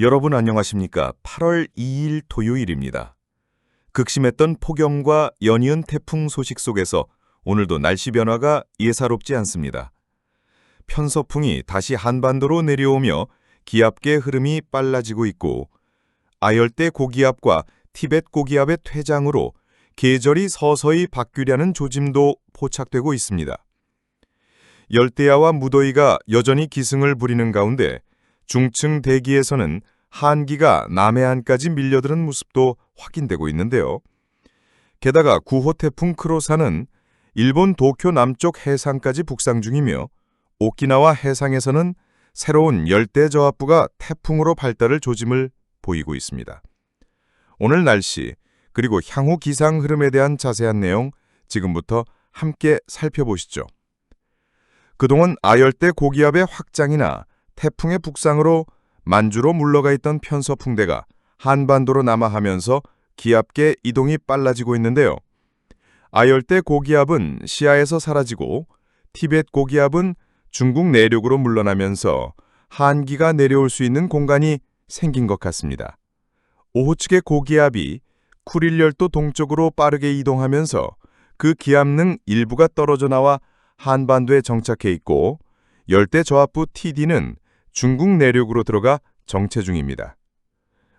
여러분 안녕하십니까? 8월 2일 토요일입니다. 극심했던 폭염과 연이은 태풍 소식 속에서 오늘도 날씨 변화가 예사롭지 않습니다. 편서풍이 다시 한반도로 내려오며 기압계 흐름이 빨라지고 있고 아열대 고기압과 티벳 고기압의 퇴장으로 계절이 서서히 바뀌려는 조짐도 포착되고 있습니다. 열대야와 무더위가 여전히 기승을 부리는 가운데 중층 대기에서는 한기가 남해안까지 밀려드는 모습도 확인되고 있는데요. 게다가 9호 태풍 크로사는 일본 도쿄 남쪽 해상까지 북상 중이며 오키나와 해상에서는 새로운 열대 저압부가 태풍으로 발달을 조짐을 보이고 있습니다. 오늘 날씨 그리고 향후 기상 흐름에 대한 자세한 내용 지금부터 함께 살펴보시죠. 그동안 아열대 고기압의 확장이나 태풍의 북상으로 만주로 물러가 있던 편서풍대가 한반도로 남하하면서 기압계 이동이 빨라지고 있는데요. 아열대 고기압은 시야에서 사라지고 티벳 고기압은 중국 내륙으로 물러나면서 한기가 내려올 수 있는 공간이 생긴 것 같습니다. 오호측의 고기압이 쿠릴열도 동쪽으로 빠르게 이동하면서 그 기압능 일부가 떨어져 나와 한반도에 정착해 있고 열대 저압부 TD는 중국 내륙으로 들어가 정체 중입니다.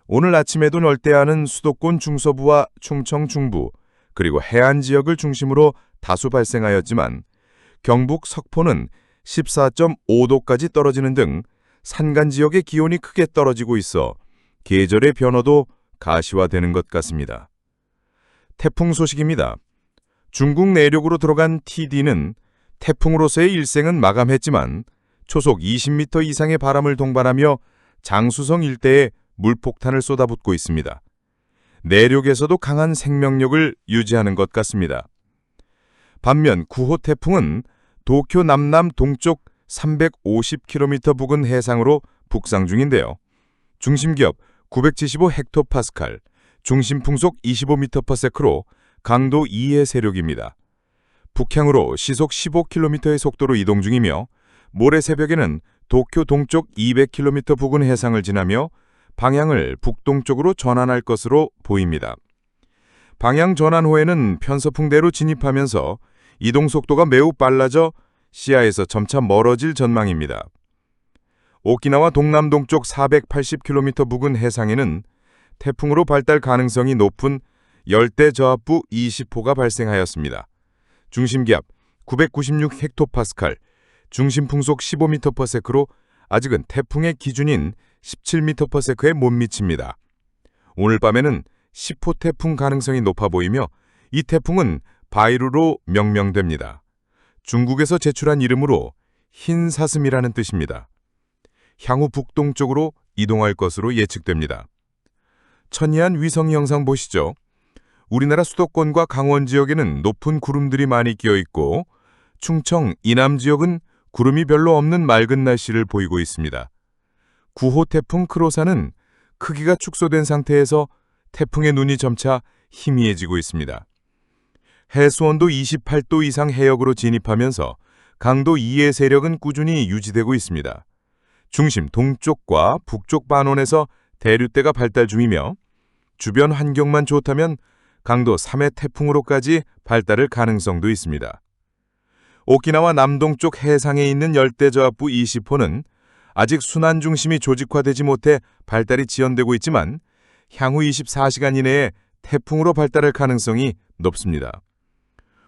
오늘 아침에도 열대야는 수도권 중서부와 충청 중부 그리고 해안 지역을 중심으로 다수 발생하였지만 경북 석포는 14.5도까지 떨어지는 등 산간 지역의 기온이 크게 떨어지고 있어 계절의 변화도 가시화되는 것 같습니다. 태풍 소식입니다. 중국 내륙으로 들어간 TD는 태풍으로서의 일생은 마감했지만 초속 20m 이상의 바람을 동반하며 장수성 일대에 물폭탄을 쏟아붓고 있습니다. 내륙에서도 강한 생명력을 유지하는 것 같습니다. 반면 9호 태풍은 도쿄 남남 동쪽 350km 부근 해상으로 북상 중인데요. 중심기압 975 헥토파스칼, 중심풍속 25m/s로 강도 2의 세력입니다. 북향으로 시속 15km의 속도로 이동 중이며 모레 새벽에는 도쿄 동쪽 200km 부근 해상을 지나며 방향을 북동쪽으로 전환할 것으로 보입니다. 방향 전환 후에는 편서풍대로 진입하면서 이동 속도가 매우 빨라져 시야에서 점차 멀어질 전망입니다. 오키나와 동남동쪽 480km 부근 해상에는 태풍으로 발달 가능성이 높은 열대 저압부 20호가 발생하였습니다. 중심기압 996헥토파스칼, 중심 풍속 15m/s로 아직은 태풍의 기준인 17m/s에 못 미칩니다. 오늘 밤에는 10호 태풍 가능성이 높아 보이며 이 태풍은 바이루로 명명됩니다. 중국에서 제출한 이름으로 흰 사슴이라는 뜻입니다. 향후 북동쪽으로 이동할 것으로 예측됩니다. 천이안 위성 영상 보시죠. 우리나라 수도권과 강원 지역에는 높은 구름들이 많이 끼어 있고 충청, 이남 지역은 구름이 별로 없는 맑은 날씨를 보이고 있습니다. 9호 태풍 크로사는 크기가 축소된 상태에서 태풍의 눈이 점차 희미해지고 있습니다. 해수온도 28도 이상 해역으로 진입하면서 강도 2의 세력은 꾸준히 유지되고 있습니다. 중심 동쪽과 북쪽 반원에서 대류대가 발달 중이며 주변 환경만 좋다면 강도 3의 태풍으로까지 발달할 가능성도 있습니다. 오키나와 남동쪽 해상에 있는 열대저압부 20호는 아직 순환 중심이 조직화되지 못해 발달이 지연되고 있지만 향후 24시간 이내에 태풍으로 발달할 가능성이 높습니다.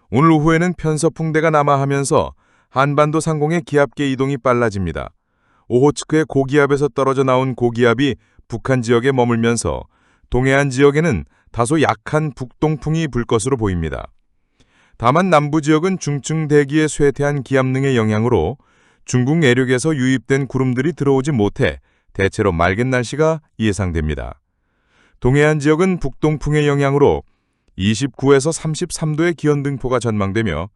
오늘 오후에는 편서풍대가 남하하면서 한반도 상공의 기압계 이동이 빨라집니다. 오호츠크의 고기압에서 떨어져 나온 고기압이 북한 지역에 머물면서 동해안 지역에는 다소 약한 북동풍이 불 것으로 보입니다. 다만 남부 지역은 중층 대기의 쇠퇴한 기압능의 영향으로 중국 내륙에서 유입된 구름들이 들어오지 못해 대체로 맑은 날씨가 예상됩니다. 동해안 지역은 북동풍의 영향으로 29에서 33도의 기온 등포가 전망되며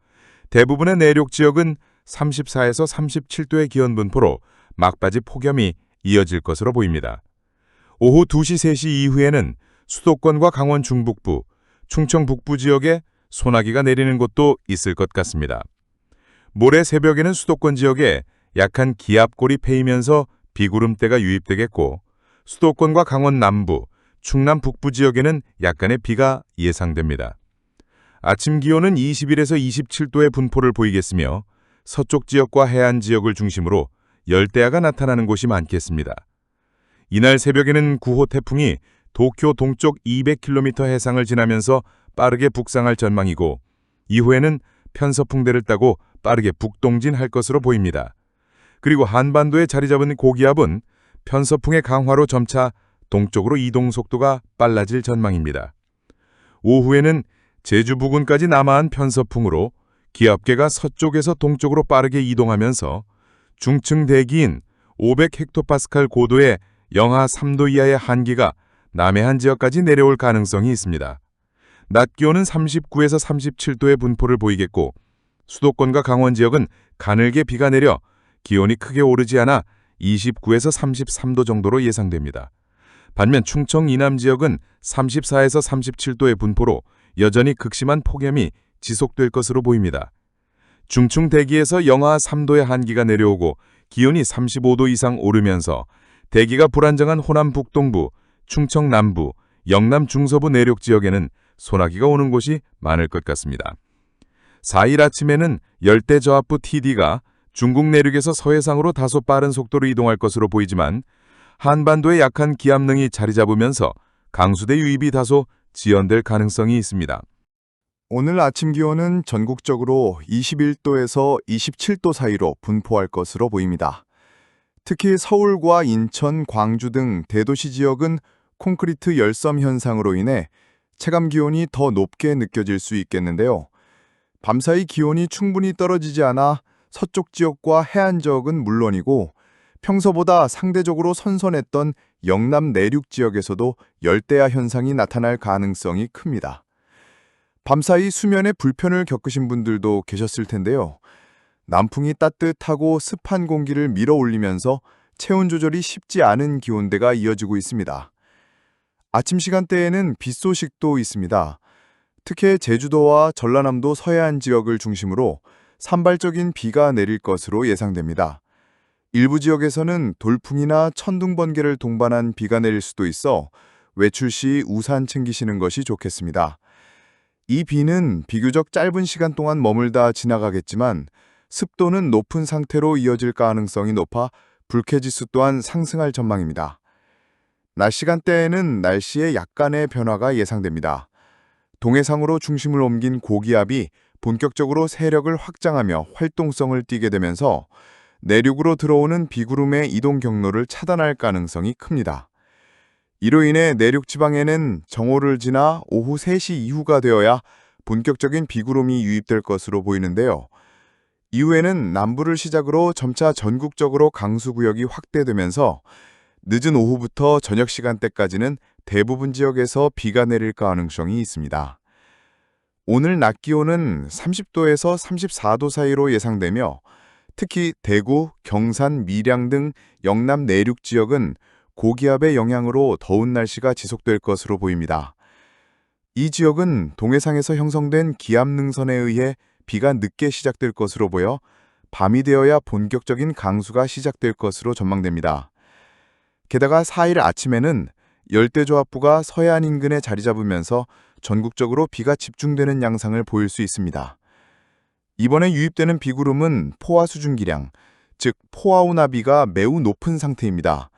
대부분의 내륙 지역은 34에서 37도의 기온 분포로 막바지 폭염이 이어질 것으로 보입니다. 오후 2시 3시 이후에는 수도권과 강원 중북부, 충청 북부 지역에 소나기가 내리는 곳도 있을 것 같습니다. 모레 새벽에는 수도권 지역에 약한 기압골이 패이면서 비구름대가 유입되겠고 수도권과 강원 남부, 충남 북부 지역에는 약간의 비가 예상됩니다. 아침 기온은 21에서 27도의 분포를 보이겠으며 서쪽 지역과 해안 지역을 중심으로 열대야가 나타나는 곳이 많겠습니다. 이날 새벽에는 9호 태풍이 도쿄 동쪽 200km 해상을 지나면서 빠르게 북상할 전망이고 이후에는 편서풍대를 따고 빠르게 북동진할 것으로 보입니다. 그리고 한반도에 자리 잡은 고기압은 편서풍의 강화로 점차 동쪽으로 이동 속도가 빨라질 전망입니다. 오후에는 제주 부근까지 남하한 편서풍으로 기압계가 서쪽에서 동쪽으로 빠르게 이동하면서 중층 대기인 500헥토파스칼 고도의 영하 3도 이하의 한기가 남해안 지역까지 내려올 가능성이 있습니다. 낮 기온은 39에서 37도의 분포를 보이겠고 수도권과 강원 지역은 가늘게 비가 내려 기온이 크게 오르지 않아 29에서 33도 정도로 예상됩니다. 반면 충청 이남 지역은 34에서 37도의 분포로 여전히 극심한 폭염이 지속될 것으로 보입니다. 중충 대기에서 영하 3도의 한기가 내려오고 기온이 35도 이상 오르면서 대기가 불안정한 호남 북동부, 충청 남부, 영남 중서부 내륙 지역에는 소나기가 오는 곳이 많을 것 같습니다. 4일 아침에는 열대저압부 TD가 중국 내륙에서 서해상으로 다소 빠른 속도로 이동할 것으로 보이지만 한반도에 약한 기압능이 자리 잡으면서 강수대 유입이 다소 지연될 가능성이 있습니다. 오늘 아침 기온은 전국적으로 21도에서 27도 사이로 분포할 것으로 보입니다. 특히 서울과 인천, 광주 등 대도시 지역은 콘크리트 열섬 현상으로 인해 체감 기온이 더 높게 느껴질 수 있겠는데요. 밤사이 기온이 충분히 떨어지지 않아 서쪽 지역과 해안 지역은 물론이고 평소보다 상대적으로 선선했던 영남 내륙 지역에서도 열대야 현상이 나타날 가능성이 큽니다. 밤사이 수면에 불편을 겪으신 분들도 계셨을 텐데요. 남풍이 따뜻하고 습한 공기를 밀어 올리면서 체온 조절이 쉽지 않은 기온대가 이어지고 있습니다. 아침 시간대에는 빗 소식도 있습니다. 특히 제주도와 전라남도 서해안 지역을 중심으로 산발적인 비가 내릴 것으로 예상됩니다. 일부 지역에서는 돌풍이나 천둥 번개를 동반한 비가 내릴 수도 있어 외출 시 우산 챙기시는 것이 좋겠습니다. 이 비는 비교적 짧은 시간 동안 머물다 지나가겠지만 습도는 높은 상태로 이어질 가능성이 높아 불쾌지수 또한 상승할 전망입니다. 낮 시간대에는 날씨에 약간의 변화가 예상됩니다. 동해상으로 중심을 옮긴 고기압이 본격적으로 세력을 확장하며 활동성을 띠게 되면서 내륙으로 들어오는 비구름의 이동 경로를 차단할 가능성이 큽니다. 이로 인해 내륙 지방에는 정오를 지나 오후 3시 이후가 되어야 본격적인 비구름이 유입될 것으로 보이는데요. 이후에는 남부를 시작으로 점차 전국적으로 강수구역이 확대되면서 늦은 오후부터 저녁 시간대까지는 대부분 지역에서 비가 내릴 가능성이 있습니다. 오늘 낮 기온은 30도에서 34도 사이로 예상되며 특히 대구, 경산, 밀양 등 영남 내륙 지역은 고기압의 영향으로 더운 날씨가 지속될 것으로 보입니다. 이 지역은 동해상에서 형성된 기압능선에 의해 비가 늦게 시작될 것으로 보여 밤이 되어야 본격적인 강수가 시작될 것으로 전망됩니다. 게다가 4일 아침에는 열대조합부가 서해안 인근에 자리 잡으면서 전국적으로 비가 집중되는 양상을 보일 수 있습니다. 이번에 유입되는 비구름은 포화 수증기량, 즉 포화오나비가 매우 높은 상태입니다.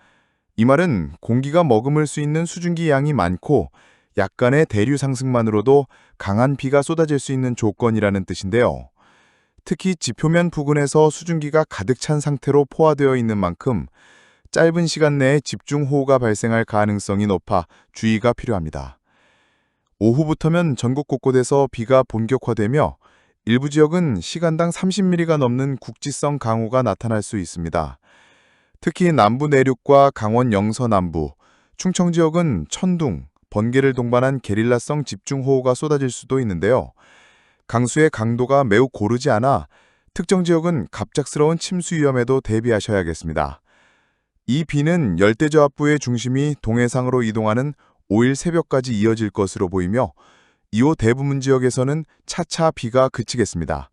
이 말은 공기가 머금을 수 있는 수증기 양이 많고 약간의 대류 상승만으로도 강한 비가 쏟아질 수 있는 조건이라는 뜻인데요. 특히 지표면 부근에서 수증기가 가득 찬 상태로 포화되어 있는 만큼 짧은 시간 내에 집중호우가 발생할 가능성이 높아 주의가 필요합니다. 오후부터면 전국 곳곳에서 비가 본격화되며 일부 지역은 시간당 30mm가 넘는 국지성 강우가 나타날 수 있습니다. 특히 남부 내륙과 강원 영서 남부, 충청 지역은 천둥, 번개를 동반한 게릴라성 집중호우가 쏟아질 수도 있는데요. 강수의 강도가 매우 고르지 않아 특정 지역은 갑작스러운 침수 위험에도 대비하셔야겠습니다. 이 비는 열대저압부의 중심이 동해상으로 이동하는 5일 새벽까지 이어질 것으로 보이며 이후 대부분 지역에서는 차차 비가 그치겠습니다.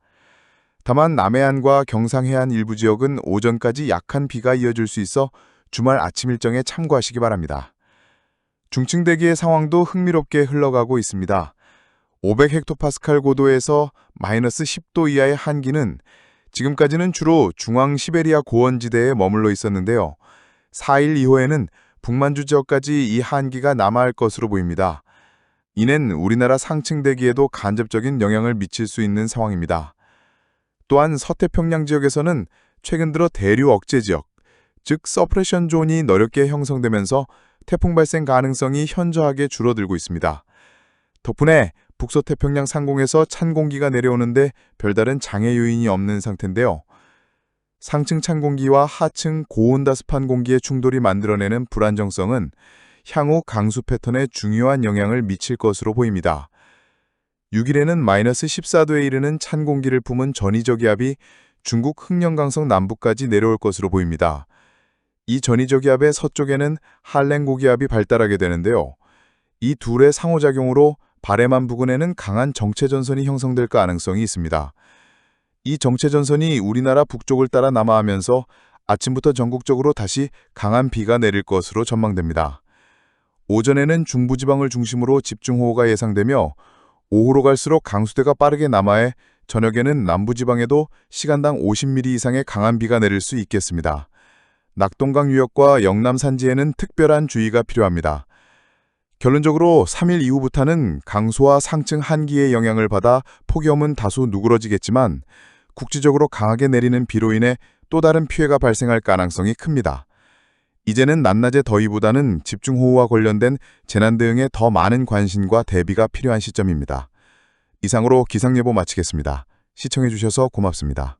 다만 남해안과 경상해안 일부 지역은 오전까지 약한 비가 이어질 수 있어 주말 아침 일정에 참고하시기 바랍니다. 중층 대기의 상황도 흥미롭게 흘러가고 있습니다. 500헥토파스칼 고도에서 마이너스 10도 이하의 한기는 지금까지는 주로 중앙 시베리아 고원지대에 머물러 있었는데요. 4일 이후에는 북만주 지역까지 이 한기가 남아할 것으로 보입니다. 이는 우리나라 상층 대기에도 간접적인 영향을 미칠 수 있는 상황입니다. 또한 서태평양 지역에서는 최근 들어 대류 억제 지역, 즉 서프레션 존이 넓게 형성되면서 태풍 발생 가능성이 현저하게 줄어들고 있습니다. 덕분에 북서태평양 상공에서 찬 공기가 내려오는데 별다른 장애 요인이 없는 상태인데요. 상층 찬 공기와 하층 고온다습한 공기의 충돌이 만들어내는 불안정성은 향후 강수 패턴에 중요한 영향을 미칠 것으로 보입니다. 6일에는 마이너스 14도에 이르는 찬 공기를 품은 전이저기압이 중국 흥령강성 남부까지 내려올 것으로 보입니다. 이 전이저기압의 서쪽에는 한랭 고기압이 발달하게 되는데요. 이 둘의 상호작용으로 바레만 부근에는 강한 정체전선이 형성될 가능성이 있습니다. 이 정체전선이 우리나라 북쪽을 따라 남하하면서 아침부터 전국적으로 다시 강한 비가 내릴 것으로 전망됩니다. 오전에는 중부지방을 중심으로 집중호우가 예상되며 오후로 갈수록 강수대가 빠르게 남하해 저녁에는 남부지방에도 시간당 50mm 이상의 강한 비가 내릴 수 있겠습니다. 낙동강 유역과 영남 산지에는 특별한 주의가 필요합니다. 결론적으로 3일 이후부터는 강수와 상층 한기의 영향을 받아 폭염은 다소 누그러지겠지만 국지적으로 강하게 내리는 비로 인해 또 다른 피해가 발생할 가능성이 큽니다. 이제는 낮낮의 더위보다는 집중호우와 관련된 재난 대응에 더 많은 관심과 대비가 필요한 시점입니다. 이상으로 기상예보 마치겠습니다. 시청해주셔서 고맙습니다.